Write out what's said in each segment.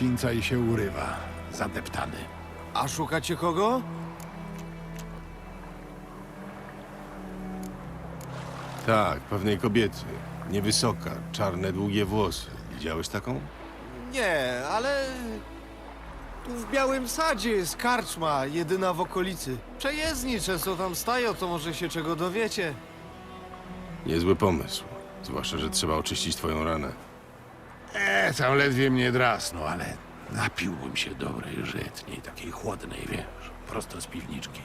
gościńca i się urywa. Zadeptany. A szukacie kogo? Tak, pewnej kobiety. Niewysoka, czarne, długie włosy. Widziałeś taką? Nie, ale... Tu w Białym Sadzie jest karczma, jedyna w okolicy. Przejezdni często tam stają, to może się czego dowiecie. Niezły pomysł. Zwłaszcza, że trzeba oczyścić twoją ranę. Tam ledwie mnie drasnął, ale napiłbym się dobrej żytniej, takiej chłodnej, wiesz, prosto z piwniczki.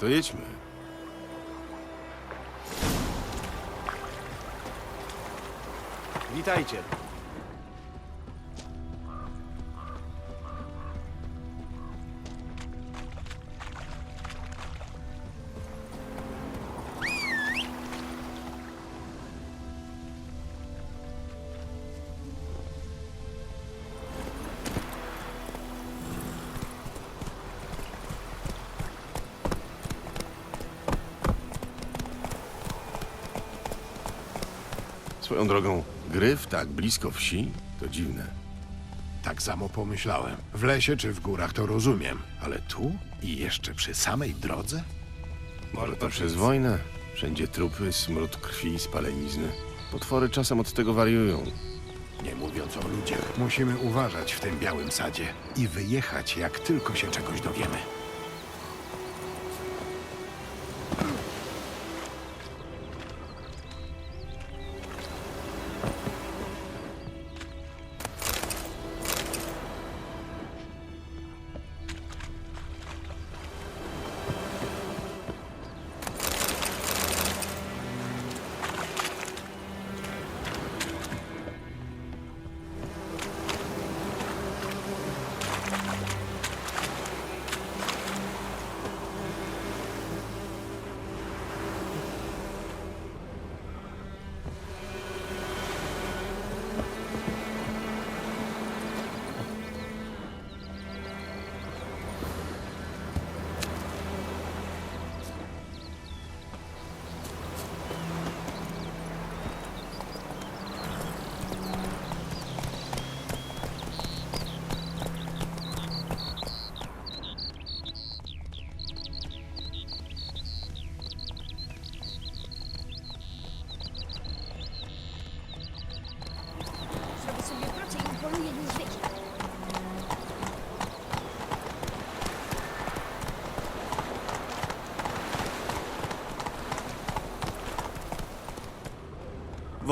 To jedźmy. Witajcie. Swoją drogą, gryf tak blisko wsi? To dziwne. Tak samo pomyślałem. W lesie czy w górach to rozumiem, ale tu i jeszcze przy samej drodze? Może to przez wojnę? Wszędzie trupy, smród krwi, spalenizny. Potwory czasem od tego wariują. Nie mówiąc o ludziach. Musimy uważać w tym białym sadzie i wyjechać, jak tylko się czegoś dowiemy.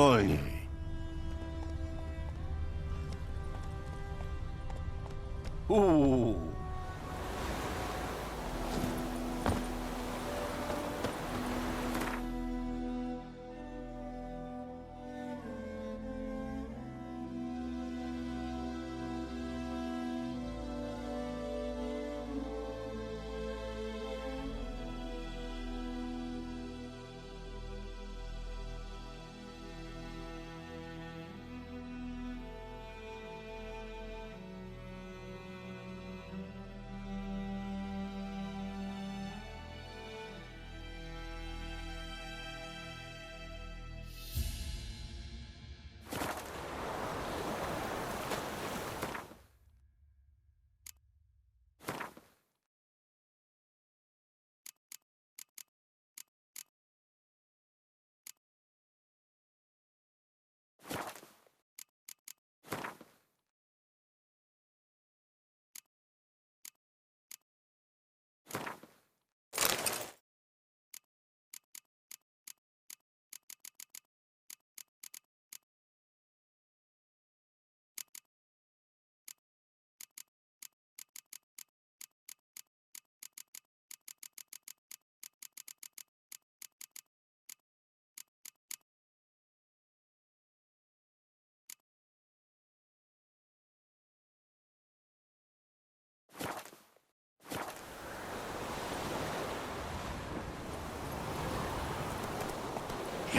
Bolne.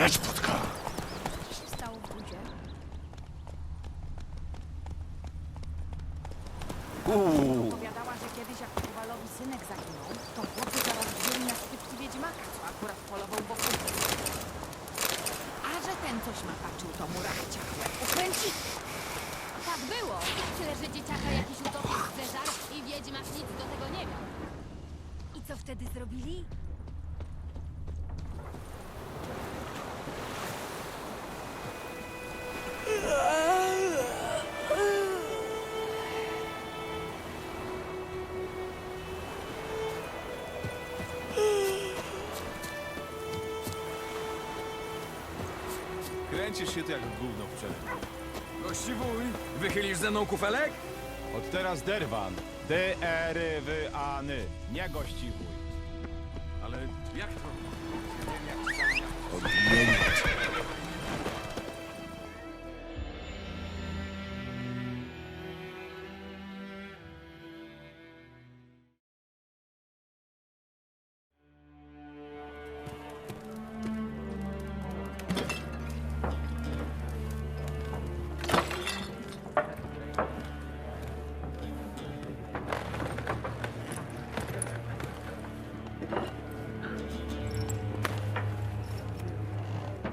Jedź, Płotka! Co się stało w budzie? Uuu. Opowiadała, że kiedyś jak Kowalowi synek zaginął, to chłopy zaraz wzięli na skrypki wiedźmaka, co akurat polował wokół. A że ten coś napaczył, to mu rachciało. Ukręci! Tak było. Tyle, że dzieciaka jakiś utopiec zeżarł i wiedźmak nic do tego nie miał. I co wtedy zrobili? Kręcisz się tu jak gówno w przelewie. Gościwuj, wychylisz ze mną kufelek? Od teraz derwan. D-E-R-W-A-N-y. Nie gościwuj. Ale jak to?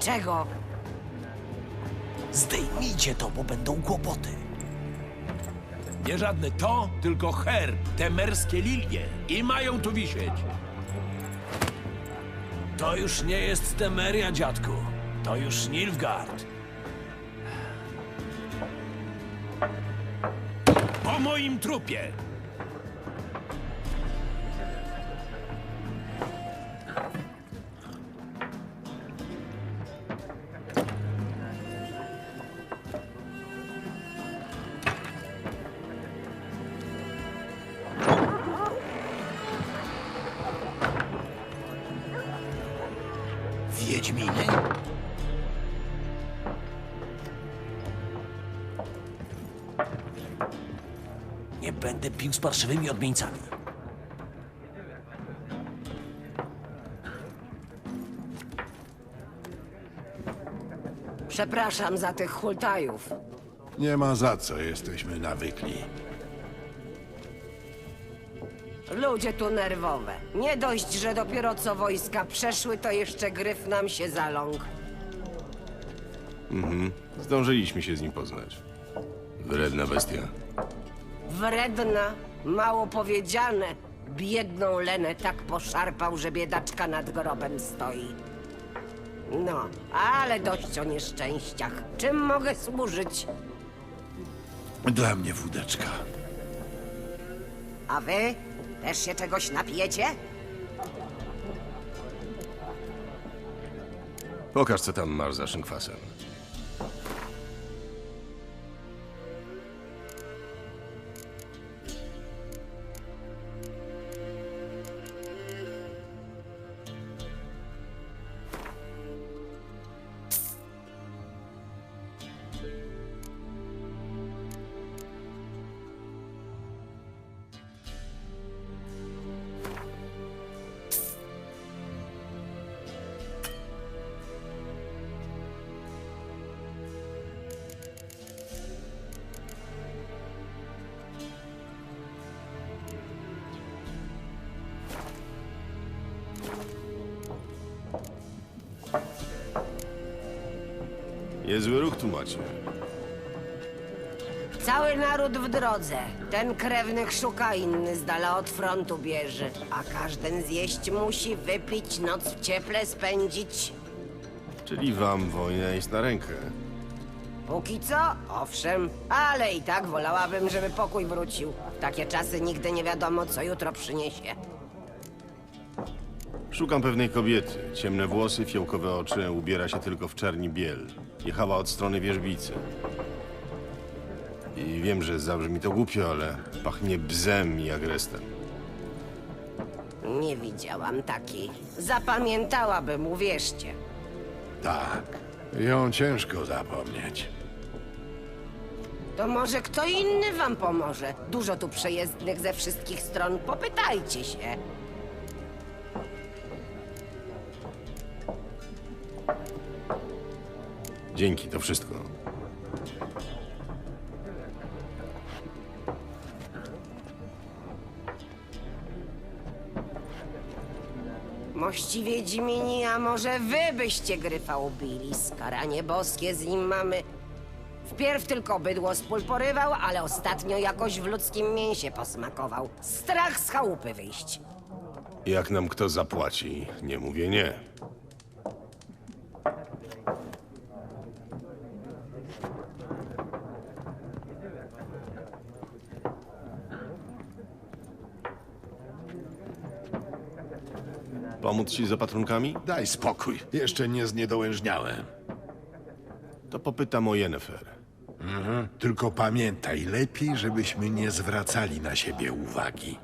Czego? Zdejmijcie to, bo będą kłopoty. Nie żadne to, tylko herb, te merskie lilie. I mają tu wisieć. To już nie jest Temeria, dziadku. To już Nilfgaard. Po moim trupie! Nie będę pił z parszywymi odmieńcami. Przepraszam za tych hultajów. Nie ma za co, jesteśmy nawykli. Ludzie tu nerwowe. Nie dość, że dopiero co wojska przeszły, to jeszcze gryf nam się zaląkł. Zdążyliśmy się z nim poznać. Wredna bestia. Wredna, mało powiedziane. Biedną Lenę tak poszarpał, że biedaczka nad grobem stoi. No, ale dość o nieszczęściach. Czym mogę służyć? Dla mnie wódeczka. A wy? Też się czegoś napijecie? Pokaż, co tam masz za szynkwasem. Niezły ruch tu macie. Cały naród w drodze. Ten krewnych szuka, inny z dala od frontu bierze. A każdy zjeść musi, wypić, noc w cieple spędzić. Czyli wam wojna jest na rękę. Póki co, owszem, ale i tak wolałabym, żeby pokój wrócił. W takie czasy nigdy nie wiadomo, co jutro przyniesie. Szukam pewnej kobiety. Ciemne włosy, fiołkowe oczy, ubiera się tylko w czerni biel. Jechała od strony wierzbicy. I wiem, że zabrzmi to głupio, ale pachnie bzem i agrestem. Nie widziałam takiej. Zapamiętałabym, uwierzcie. Tak. Ją ciężko zapomnieć. To może kto inny wam pomoże. Dużo tu przejezdnych ze wszystkich stron. Popytajcie się. Dzięki, to wszystko. Mości Wiedźmini, a może wy byście gryfa ubili? Skaranie boskie z nim mamy. W Pierw tylko bydło z pól porywał, ale ostatnio jakoś w ludzkim mięsie posmakował. Strach z chałupy wyjść. Jak nam kto zapłaci, nie mówię nie. Pomóc ci z opatrunkami? Daj spokój, jeszcze nie zniedołężniałem. To popytam o Yennefer. Tylko pamiętaj, lepiej, żebyśmy nie zwracali na siebie uwagi.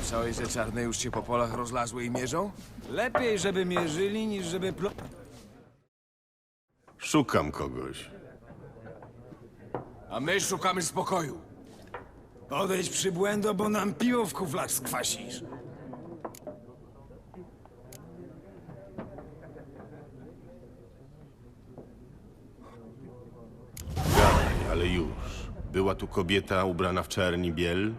Słyszałeś, że czarne już się po polach rozlazły i mierzą? Lepiej, żeby mierzyli, niż żeby plo... Szukam kogoś. A my szukamy spokoju. Odejdź przybłędo, bo nam piwo w kuflach skwasisz. Gadaj, ale już. Była tu kobieta ubrana w czerni biel?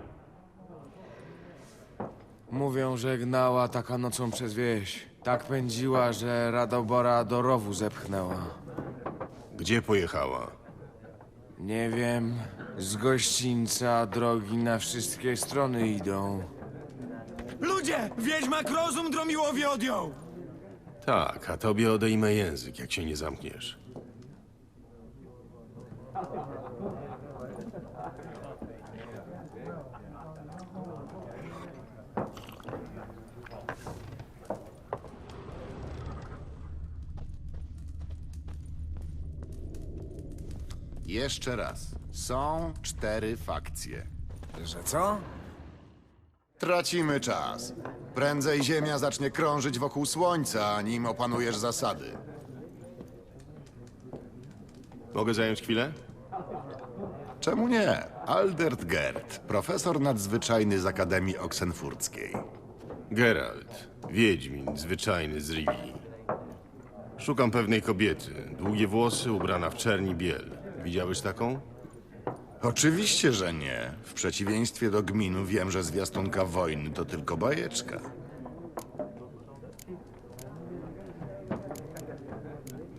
Mówią, że gnała taka nocą przez wieś. Tak pędziła, że Radobora do rowu zepchnęła. Gdzie pojechała? Nie wiem, z gościńca drogi na wszystkie strony idą. Ludzie! Wiedźmak rozum Dromiłowi odjął! Tak, a tobie odejmę język, jak się nie zamkniesz. Jeszcze raz. Są cztery fakcje. Że co? Tracimy czas. Prędzej Ziemia zacznie krążyć wokół Słońca, nim opanujesz zasady. Mogę zająć chwilę? Czemu nie? Aldert Gerd, profesor nadzwyczajny z Akademii Oksenfurckiej. Geralt, wiedźmin, zwyczajny z Rivii. Szukam pewnej kobiety. Długie włosy, ubrana w czerni biel. Widziałeś taką? Oczywiście, że nie. W przeciwieństwie do gminu wiem, że zwiastunka wojny to tylko bajeczka.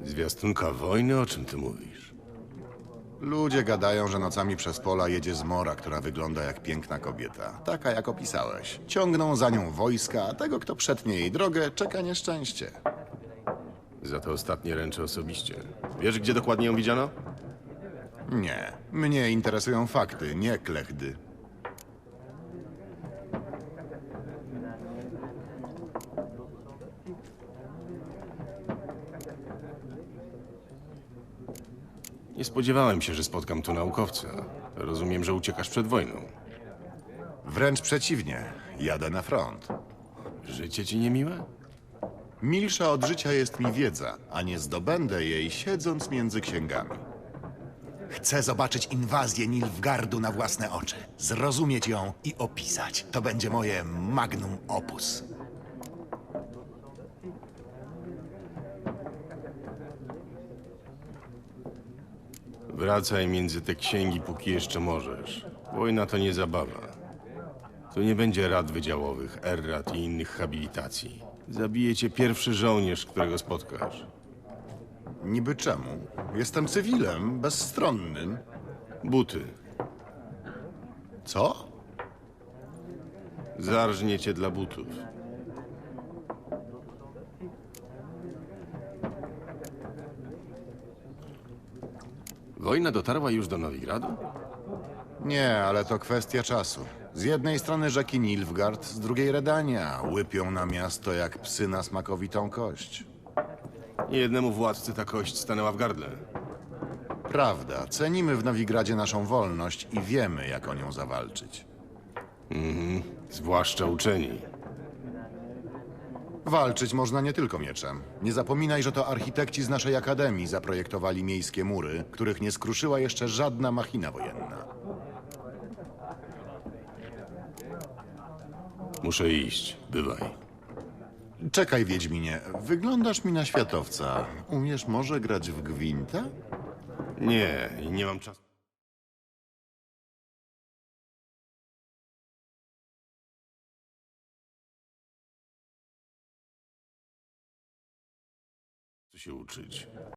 Zwiastunka wojny? O czym ty mówisz? Ludzie gadają, że nocami przez pola jedzie zmora, która wygląda jak piękna kobieta. Taka, jak opisałeś. Ciągną za nią wojska, a tego, kto przetnie jej drogę, czeka nieszczęście. Za to ostatnie ręczę osobiście. Wiesz, gdzie dokładnie ją widziano? Nie. Mnie interesują fakty, nie klechdy. Nie spodziewałem się, że spotkam tu naukowca. Rozumiem, że uciekasz przed wojną. Wręcz przeciwnie. Jadę na front. Życie ci niemiłe? Milsza od życia jest mi wiedza, a nie zdobędę jej siedząc między księgami. Chcę zobaczyć inwazję Nilfgardu na własne oczy, zrozumieć ją i opisać. To będzie moje magnum opus. Wracaj między te księgi, póki jeszcze możesz. Wojna to nie zabawa. Tu nie będzie rad wydziałowych, errat i innych habilitacji. Zabije cię pierwszy żołnierz, którego spotkasz. Niby czemu? Jestem cywilem, bezstronnym. Buty. Co? Zarżnie cię dla butów. Wojna dotarła już do Nowigradu? Nie, ale to kwestia czasu. Z jednej strony rzeki Nilfgaard, z drugiej Redania. Łypią na miasto jak psy na smakowitą kość. Jednemu władcy ta kość stanęła w gardle. Prawda, cenimy w Nowigradzie naszą wolność i wiemy, jak o nią zawalczyć. Zwłaszcza uczeni. Walczyć można nie tylko mieczem. Nie zapominaj, że to architekci z naszej akademii zaprojektowali miejskie mury, których nie skruszyła jeszcze żadna machina wojenna. Muszę iść. Bywaj. Czekaj, Wiedźminie, wyglądasz mi na światowca. Umiesz może grać w gwinta? Nie, i nie mam czasu. Się uczyć?